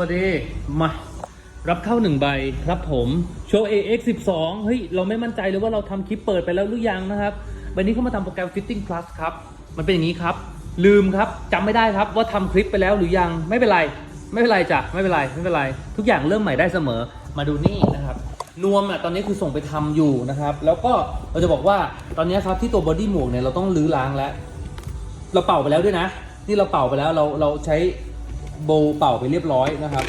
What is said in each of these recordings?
วัสดี มา รับเข้าหนึ่งใบครับผมโชว์ AX 12เฮ้ย เราไม่มั่นใจเลยว่าเราทำคลิปเปิดไปแล้วหรือยังนะครับวันนี้เขามาทำโปรแกรม Fitting Plus ครับ มันเป็นอย่างนี้ครับ ลืมครับจำไม่ได้ครับว่าทำคลิปไปแล้วหรือยังไม่เป็นไร ไม่เป็นไรจ้ะไม่เป็นไรไม่เป็นไร ทุกอย่างเริ่มใหม่ได้เสมอมาดูนี่นะครับนวมอะตอนนี้คือส่งไปทำอยู่นะครับ แล้วก็เราจะบอกว่าตอนนี้ครับที่ตัวบอดี้หมวกเนี่ยเราต้องรื้อล้างแล้ว เราเป่าไปแล้วด้วยนะ นี่เราเป่าไปแล้วเราเราใช้ โบเป่าไปเรียบร้อยนะครับ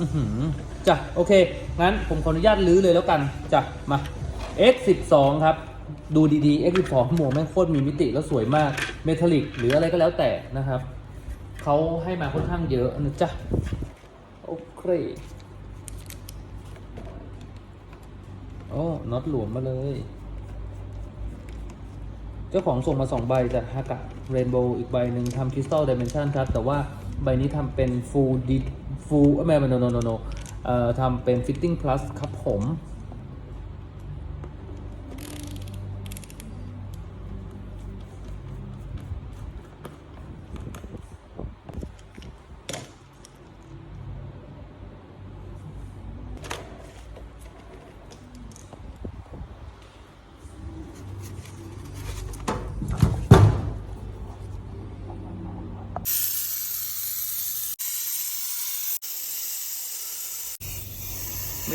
อือหือจ้ะโอเค งั้นผมขออนุญาตลื้อเลยแล้วกันจ้ะมา X12 ครับ ดูดีๆ X12 หมวกแม่งโคตรมีมิติแล้วสวยมากเมทัลลิกหรืออะไรก็แล้วแต่นะครับเขาให้มาค่อนข้างเยอะนะจ๊ะโอเคโอ้น็อตหลวมมาเลยเจ้าของส่งมา 2 ใบจากฮากะเรนโบว์อีกใบหนึ่งทำคริสตัลดิเมนชันครับ แต่ว่า ใบนี้ทำเป็นฟูลดิฟูลไม่ไม่ no no no no เอ่อทำเป็น fitting plus ครับผม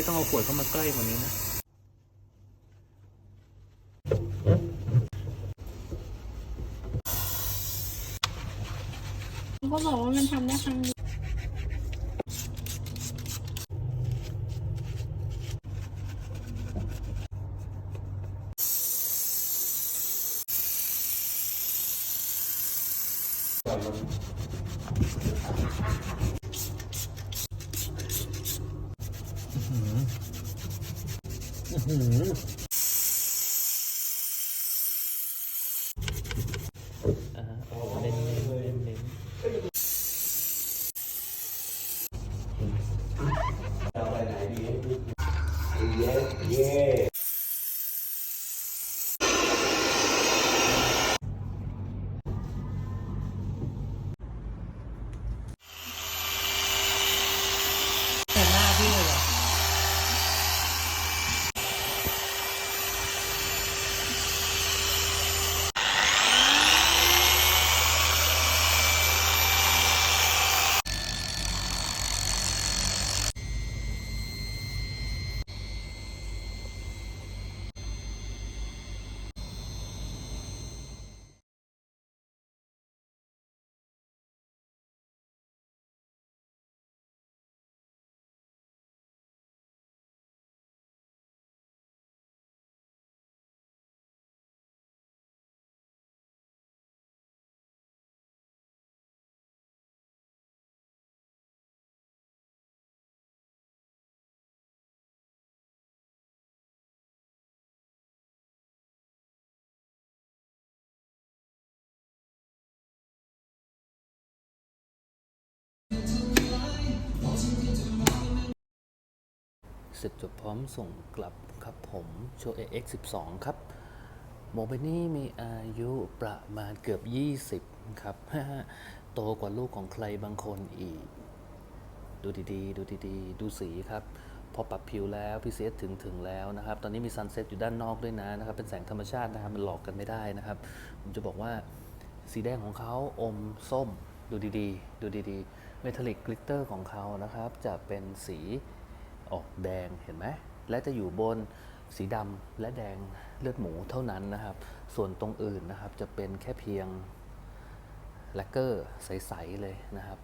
ต้องเอาขวดเข้ามาใกล้กว่านี้นะเขาก็บอกว่ามันทำได้ครั้งเอื้อหือ เสร็จจบพร้อมส่งกลับครับผมโชว์ AX12 ครับโมเบนี่มีอายุประมาณเกือบ 20 ครับ โตกว่าลูกของใครบางคนอีก ดูดีๆ ดูดีๆ ดูสีครับ พอปรับผิวแล้วพี่เซตถึงถึงแล้วนะครับ ตอนนี้มีซันเซ็ตอยู่ด้านนอกด้วยนะนะครับ เป็นแสงธรรมชาตินะครับ มันหลอกกันไม่ได้นะครับ ผมจะบอกว่าสีแดงของเขาอมส้ม ดูดีๆ ดูดีๆ เมทัลลิกกลิตเตอร์ของเขานะครับ จะเป็นสี ออกแดงเห็นไหมและจะอยู่บนสีดำและแดงเลือดหมูเท่านั้นนะครับ ส่วนตรงอื่นนะครับจะเป็นแค่เพียงแลกเกอร์ใสๆเลยนะครับ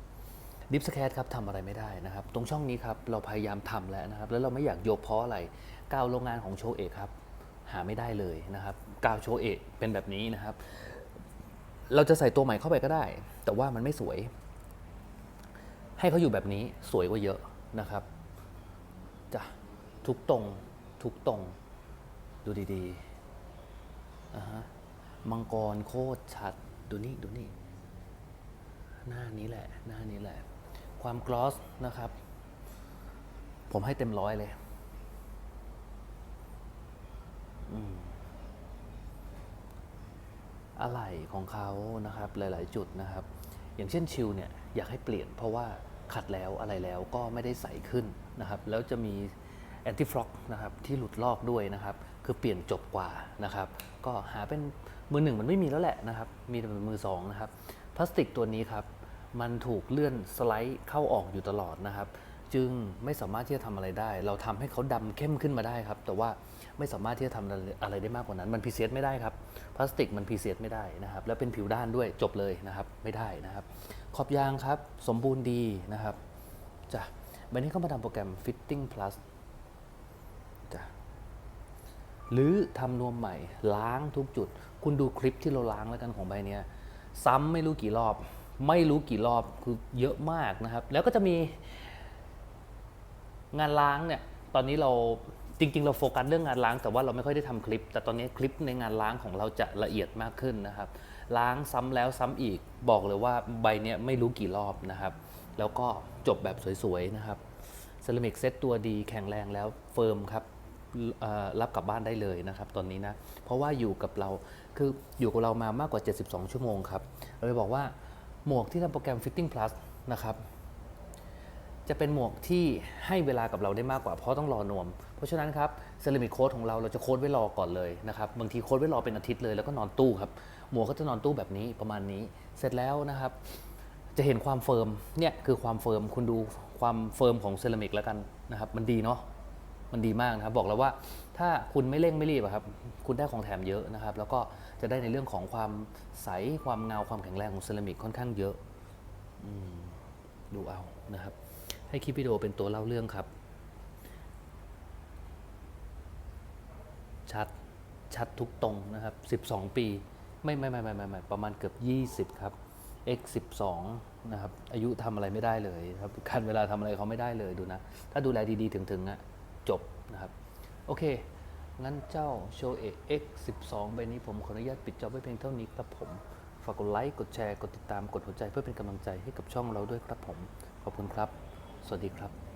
ดิฟสแคทครับทำอะไรไม่ได้นะครับ ตรงช่องนี้ครับเราพยายามทำแล้วนะครับ แล้วเราไม่อยากยกเพราะอะไรกาวโรงงานของโชเอกครับ หาไม่ได้เลยนะครับกาวโชเอกเป็นแบบนี้นะครับ เราจะใส่ตัวใหม่เข้าไปก็ได้ แต่ว่ามันไม่สวย ให้เขาอยู่แบบนี้สวยกว่าเยอะนะครับ จ้ะทุกตรง ทุกตรง ดูดีๆอ่าฮะมังกรโคตรชัด ดูนี่ ดูนี่ หน้านี้แหละ หน้านี้แหละ ความกลอสนะครับ ผมให้เต็มร้อยเลยอืมอะไหล่ของเขานะครับ หลาย ๆ จุดนะครับ อย่างเช่นชิลเนี่ย อยากให้เปลี่ยนเพราะว่า ขัดแล้วอะไรแล้วก็ไม่ได้ใสขึ้นนะครับ แล้วจะมีแอนติฟล็อกนะครับที่หลุดลอกด้วยนะครับ คือเปลี่ยนจบกว่านะครับ ก็หาเป็นมือหนึ่งมันไม่มีแล้วแหละนะครับ มีแต่มือสองนะครับ พลาสติกตัวนี้ครับ มันถูกเลื่อนสไลด์เข้าออกอยู่ตลอดนะครับ จึงไม่สามารถที่จะทำอะไรได้ เราทำให้เขาดำเข้มขึ้นมาได้ครับ แต่ว่าไม่สามารถที่จะทำอะไรได้มากกว่านั้น มันพรีเซตไม่ได้ครับ พลาสติกมันพรีเซตไม่ได้นะครับ แล้วเป็นผิวด้านด้วยจบเลยนะครับ ไม่ได้นะครับ ขอบยางครับ สมบูรณ์ดีนะครับจ้ะใบนี้ก็มาทำโปรแกรม Fitting Plus จ้ะหรือทำนวมใหม่ล้างทุกจุด คุณดูคลิปที่เราล้างแล้วกันของใบนี้ซ้ำไม่รู้กี่รอบ ไม่รู้กี่รอบคือเยอะมากนะครับ แล้วก็จะมี งานล้างเนี่ยตอนนี้เราจริง ๆ เราโฟกัสเรื่องงานล้างแต่ว่าเราไม่ค่อยได้ทำคลิป แต่ตอนนี้คลิปในงานล้างของเราจะละเอียดมากขึ้นนะครับ ล้างซ้ำแล้วซ้ำอีกบอกเลยว่าใบเนี้ยไม่รู้กี่รอบนะครับ แล้วก็จบแบบสวยๆนะครับเซรามิกเซตตัวดีแข็งแรงแล้วเฟิร์มครับรับกลับบ้านได้เลยนะครับ ตอนนี้นะเพราะว่าอยู่กับเราคืออยู่กับเรามามากกว่า 72 ชั่วโมงครับเราเลยบอกว่าหมวกที่ทำโปรแกรม Fitting Plus นะครับ จะเป็นหมวกที่ให้เวลากับเราได้มากกว่าเพราะต้องรอนวม เพราะฉะนั้นครับเซรามิกโค้ดของเราเราจะโค้ดไว้รอก่อนเลยนะครับบางทีโค้ดไว้รอเป็นอาทิตย์เลยแล้วก็นอนตู้ครับหมวกก็จะนอนตู้แบบนี้ประมาณนี้ เสร็จแล้วนะครับ จะเห็นความเฟิร์มเนี่ยคือความเฟิร์มคุณดูความเฟิร์มของเซรามิกแล้วกันนะครับมันดีเนาะมันดีมากนะครับบอกแล้วว่าถ้าคุณไม่เร่งไม่รีบครับคุณได้ของแถมเยอะนะครับ แล้วก็จะได้ในเรื่องของความใสความเงาความแข็งแรงของเซรามิกค่อนข้างเยอะอดูเอานะครับ ให้คลิปวิดีโอเป็นตัวเล่าเรื่องครับ ชัด ชัดทุกตรงนะครับ 12 ปีไม่ไม่ไม่ไม่ไม่ไม่ประมาณเกือบ 20 ครับ x 12นะครับ อายุทำอะไรไม่ได้เลยครับการเวลาทำอะไรเขาไม่ได้เลยดูนะ ถ้าดูแลดีๆ ถึงๆอะจบนะครับ โอเค งั้นเจ้าโชเอ X 12ใบนี้ผมขออนุญาตปิดจอบไว้เพียงเท่านี้ครับผมฝากกดไลค์ กดแชร์ กดติดตาม กดหัวใจเพื่อเป็นกำลังใจให้กับช่องเราด้วยครับผม ขอบคุณครับ สวัสดีครับ